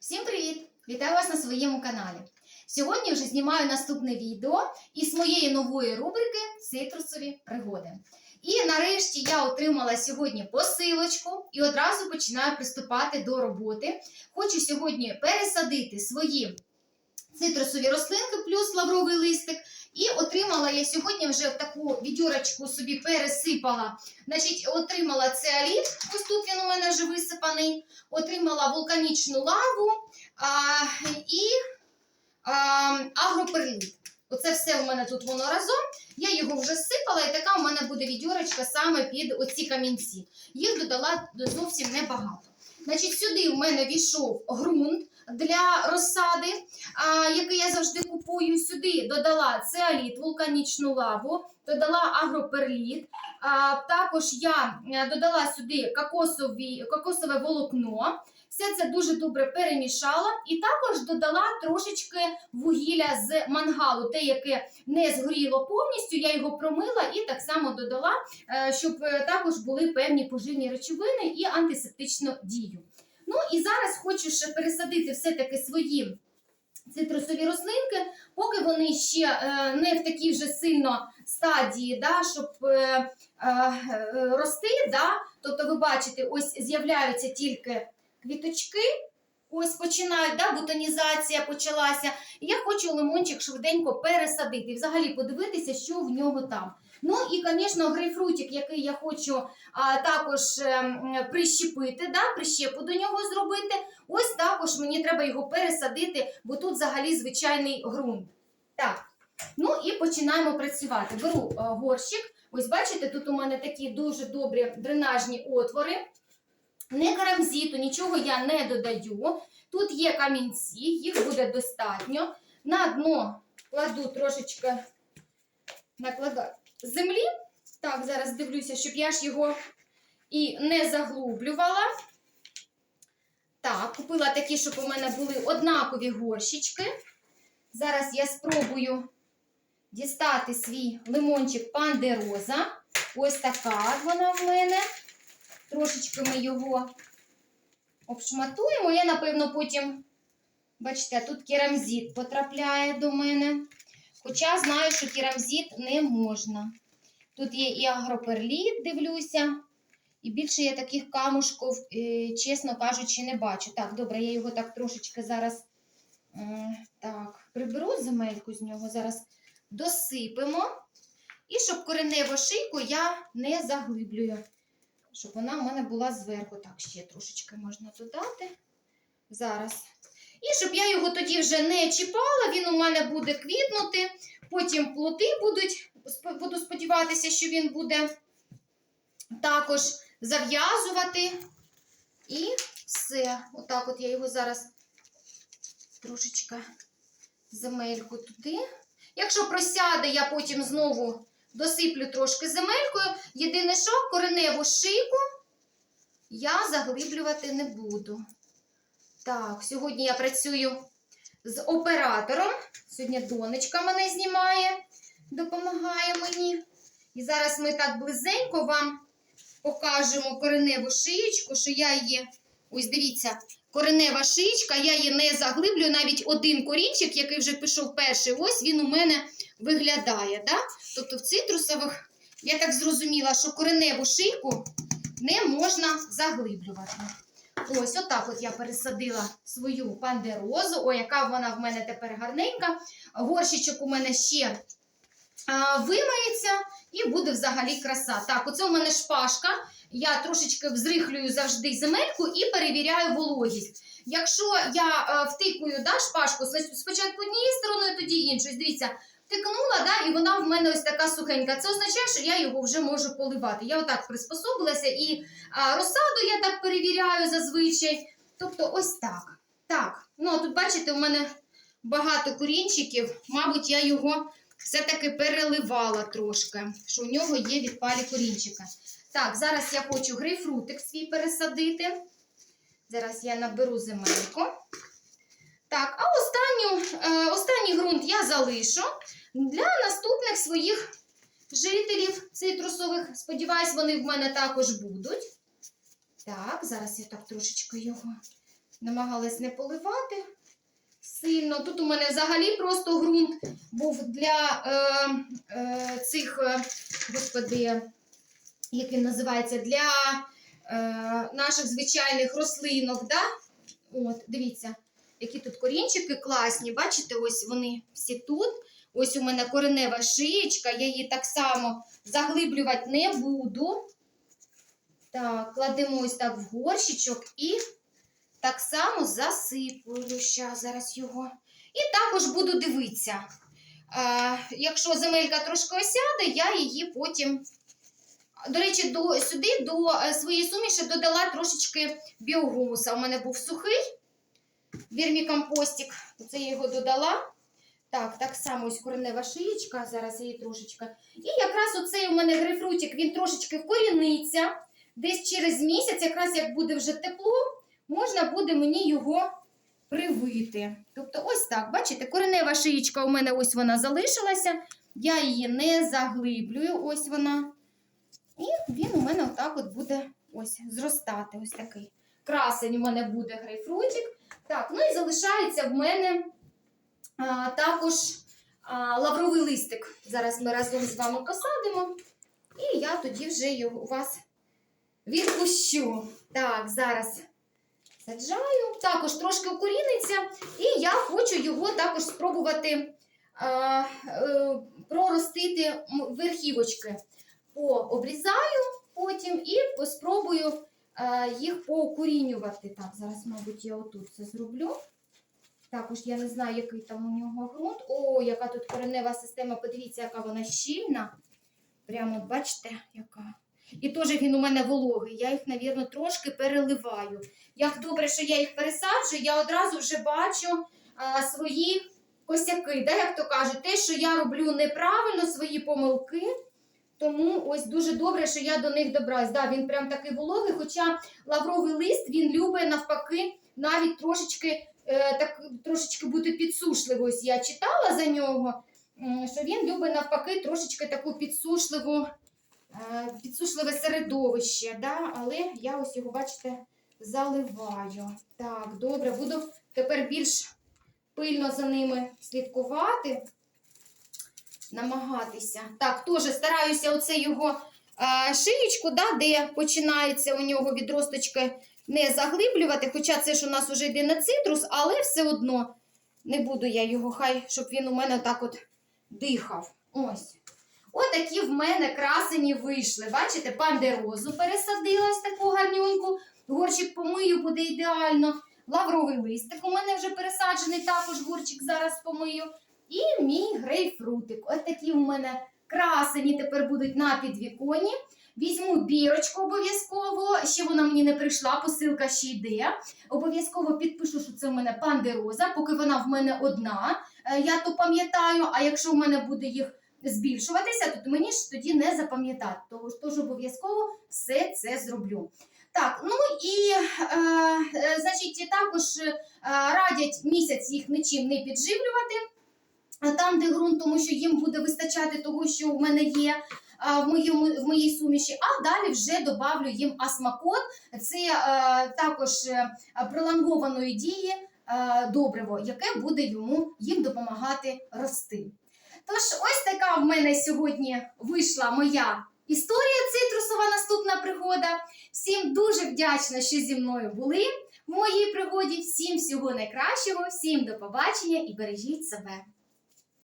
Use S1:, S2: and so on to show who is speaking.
S1: Всім привіт! Вітаю вас на своєму каналі. Сьогодні вже знімаю наступне відео із моєї нової рубрики Цитрусові пригоди. І нарешті я отримала сьогодні посилочку і одразу починаю приступати до роботи. Хочу сьогодні пересадити свої цитрусові рослинки плюс лавровий листик. І отримала я сьогодні вже в таку відюрочку собі пересипала. Значить, отримала цеоліт, ось тут він у мене вже висипаний отримала вулканічну лаву а, і а, агроперліт. Оце все у мене тут воно разом. Я його вже сипала, і така у мене буде відьорочка саме під оці камінці. Їх додала зовсім небагато. Значить, сюди в мене війшов ґрунт для розсади, який я завжди купую. Сюди додала цеоліт, вулканічну лаву, додала агроперліт. Також я е, додала сюди кокосові, кокосове волокно. Все це дуже добре перемішала. І також додала трошечки вугілля з мангалу, те, яке не згоріло повністю. Я його промила і так само додала, е, щоб е, також були певні поживні речовини і антисептичну дію. Ну і зараз хочу ще пересадити все-таки свої цитрусові рослинки, поки вони ще е, не в такій вже сильно стадії, да, щоб е, е, рости. Да? Тобто, ви бачите, ось з'являються тільки квіточки. Ось починають, да, бутонізація почалася. І я хочу лимончик швиденько пересадити, і взагалі подивитися, що в нього там. Ну і, звісно, грейпфрутик, який я хочу а, також ем, прищепити, да, прищепу до нього зробити. Ось також мені треба його пересадити, бо тут взагалі звичайний ґрунт. Так, ну і починаємо працювати. Беру а, горщик. Ось бачите, тут у мене такі дуже добрі дренажні отвори. Не карамзіту, нічого я не додаю. Тут є камінці, їх буде достатньо. На дно кладу трошечки накладаю землі. Так, зараз дивлюся, щоб я ж його і не заглублювала. Так, купила такі, щоб у мене були однакові горщички. Зараз я спробую дістати свій лимончик пандероза. Ось така вона в мене. Трошечки ми його обшматуємо. Я, напевно, потім, бачите, тут керамзит потрапляє до мене. Хоча знаю, що керамзит не можна. Тут є і агроперліт, дивлюся. І більше я таких камушків, е, чесно кажучи, не бачу. Так, добре, я його так трошечки зараз е, так, приберу земельку з нього, зараз досипемо. І щоб кореневу шийку я не заглиблюю. Щоб вона в мене була зверху. Так, ще трошечки можна додати. Зараз. І щоб я його тоді вже не чіпала, він у мене буде квітнути. Потім плоти будуть, буду сподіватися, що він буде також зав'язувати. І все. Отак от я його зараз трошечки земельку туди. Якщо просяде, я потім знову досиплю трошки земелькою. Єдине, що кореневу шийку я заглиблювати не буду. Так, сьогодні я працюю з оператором. Сьогодні донечка мене знімає, допомагає мені. І зараз ми так близенько вам покажемо кореневу шиєчку, що я її. Ось дивіться, коренева шиєчка, я її не заглиблюю. Навіть один корінчик, який вже пішов перший, ось він у мене виглядає. Да? Тобто в цитрусових, я так зрозуміла, що кореневу шийку не можна заглиблювати. Ось, отак от я пересадила свою пандерозу. О, яка вона в мене тепер гарненька. Горщичок у мене ще а, вимиється і буде взагалі краса. Так, оце у мене шпажка. Я трошечки взрихлюю завжди земельку і перевіряю вологість. Якщо я е, втикую да, шпажку спочатку однією стороною, тоді іншою. Дивіться, втикнула, да, і вона в мене ось така сухенька. Це означає, що я його вже можу поливати. Я отак приспособилася і а, розсаду я так перевіряю зазвичай. Тобто, ось так. Так, ну тут, бачите, у мене багато корінчиків. Мабуть, я його все-таки переливала трошки, що у нього є відпалі корінчика. Так, зараз я хочу грейпфрутик свій пересадити. Зараз я наберу земельку. Так, а останню, е, останній ґрунт я залишу для наступних своїх жителів цитрусових. Сподіваюсь, вони в мене також будуть. Так, зараз я так трошечки його намагалась не поливати сильно. Тут у мене взагалі просто ґрунт був для е, е, цих, е, господи, як він називається, для е, наших звичайних рослинок. Да? От, дивіться, які тут корінчики класні. Бачите, ось вони всі тут. Ось у мене коренева шиєчка, я її так само заглиблювати не буду. Так, кладемо ось так в горщичок і так само засипую ще зараз його. І також буду дивитися. Е, якщо земелька трошки осяде, я її потім. До речі, до, сюди до е, своєї суміші додала трошечки біогумуса. У мене був сухий вірмікомпостик. Це я його додала. Так, так само ось коренева шиєчка, зараз її трошечки. І якраз оцей у мене грейпфрутик, він трошечки вкоріниться. Десь через місяць, якраз як буде вже тепло, можна буде мені його привити. Тобто, ось так, бачите, коренева шиєчка у мене ось вона залишилася. Я її не заглиблюю, ось вона. І він у мене отак от буде ось зростати. Ось такий. Красень у мене буде грейпфрутик. Так, ну і залишається в мене також лавровий листик. Зараз ми разом з вами посадимо. І я тоді вже його у вас відпущу. Так, зараз саджаю. Також трошки укоріниться. І я хочу його також спробувати а, е, проростити верхівочки. Пообрізаю потім і спробую е, їх поукорінювати. Так, зараз, мабуть, я отут це зроблю. Також я не знаю, який там у нього ґрунт. О, яка тут коренева система. Подивіться, яка вона щільна. Прямо, бачите, яка. І теж він у мене вологий. Я їх, мабуть, трошки переливаю. Як добре, що я їх пересаджую, я одразу вже бачу а, свої косяки. Да, як то кажуть, те, що я роблю неправильно, свої помилки. Тому ось дуже добре, що я до них добралась. Да, він прям такий вологий, хоча лавровий лист він любить навпаки навіть трошечки, так, трошечки бути підсушливий. Ось я читала за нього, що він любить навпаки трошечки таку підсушливу, е, підсушливе середовище. Да? Але я ось його, бачите, заливаю. Так, добре, буду тепер більш пильно за ними слідкувати намагатися. Так, теж стараюся оце його шиєчку, да, де починається у нього відросточки, не заглиблювати. Хоча це ж у нас вже йде на цитрус, але все одно не буду я його, хай, щоб він у мене так от дихав. Ось. Отакі в мене красені вийшли. Бачите, пандерозу пересадила ось таку гарнюньку. Горчик помию, буде ідеально. Лавровий листик у мене вже пересаджений, також горчик зараз помию. І мій грейпфрутик. Ось такі в мене красені тепер будуть на підвіконі. Візьму бірочку обов'язково. Ще вона мені не прийшла, посилка ще йде. Обов'язково підпишу, що це в мене пандероза, поки вона в мене одна. Е, Я то пам'ятаю, а якщо в мене буде їх збільшуватися, то мені ж тоді не запам'ятати. Тож, обов'язково все це зроблю. Так, ну і е, е, значить, також е, радять місяць їх нічим не підживлювати. Там, де ґрунт, тому що їм буде вистачати того, що в мене є в, моєму, в моїй суміші. А далі вже добавлю їм асмакот. Це е, також е, пролонгованої дії е, добриво, яке буде йому їм допомагати рости. Тож, ось така в мене сьогодні вийшла моя історія цитрусова наступна пригода. Всім дуже вдячна, що зі мною були в моїй пригоді. Всім всього найкращого, всім до побачення і бережіть себе.